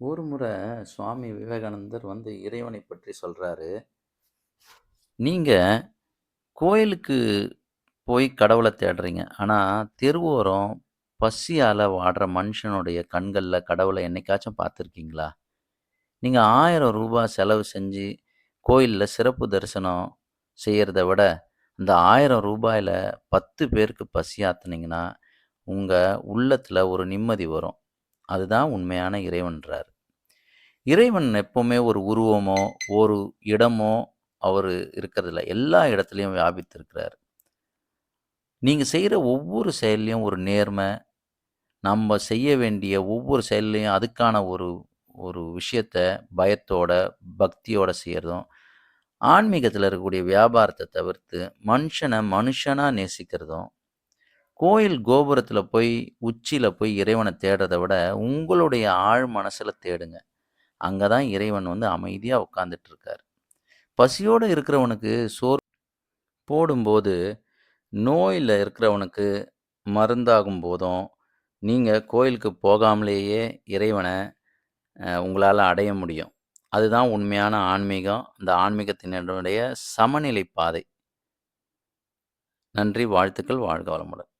ஒரு முறை சுவாமி விவேகானந்தர் வந்து இறைவனை பற்றி சொல்கிறாரு நீங்கள் கோயிலுக்கு போய் கடவுளை தேடுறீங்க. ஆனால் தெருவோரம் பசியால் வாடுற மனுஷனுடைய கண்களில் கடவுளை என்னைக்காச்சும் பார்த்துருக்கீங்களா? நீங்கள் ஆயிரம் ரூபாய் செலவு செஞ்சு கோயிலில் சிறப்பு தரிசனம் செய்கிறத விட, அந்த ஆயிரம் ரூபாயில் பத்து பேருக்கு பசி ஆத்துனீங்கன்னா, உங்கள் உள்ளத்தில் ஒரு நிம்மதி வரும். அதுதான் உண்மையான இறைவன்றார் இறைவன் எப்பவுமே ஒரு உருவமோ, ஒரு இடமோ அவர் இருக்கிறதில்ல. எல்லா இடத்துலையும் வியாபித்திருக்கிறாரு. நீங்கள் செய்கிற ஒவ்வொரு செயல்லையும் ஒரு நேர்மை, நம்ம செய்ய வேண்டிய ஒவ்வொரு செயல்லையும் அதுக்கான ஒரு ஒரு விஷயத்த பயத்தோட, பக்தியோட செய்கிறதும் ஆன்மீகத்தில் இருக்கக்கூடிய வியாபாரத்தை தவிர்த்து, மனுஷனை மனுஷனாக நேசிக்கிறதும், கோயில் கோபுரத்தில் போய் உச்சியில் போய் இறைவனை தேடுறதை விட, உங்களுடைய ஆழ் மனசில் தேடுங்க. அங்கே தான் இறைவன் வந்து அமைதியாக உட்கார்ந்துட்டு இருக்கார் பசியோடு இருக்கிறவனுக்கு சோர் போடும்போது, நோயில் இருக்கிறவனுக்கு மருந்தாகும் போதும், நீங்கள் கோயிலுக்கு போகாமலேயே இறைவனை உங்களால் அடைய முடியும். அதுதான் உண்மையான ஆன்மீகம். அந்த ஆன்மீகத்தினுடைய சமநிலை பாதை. நன்றி, வாழ்த்துக்கள். வாழ்க வளமுடன்.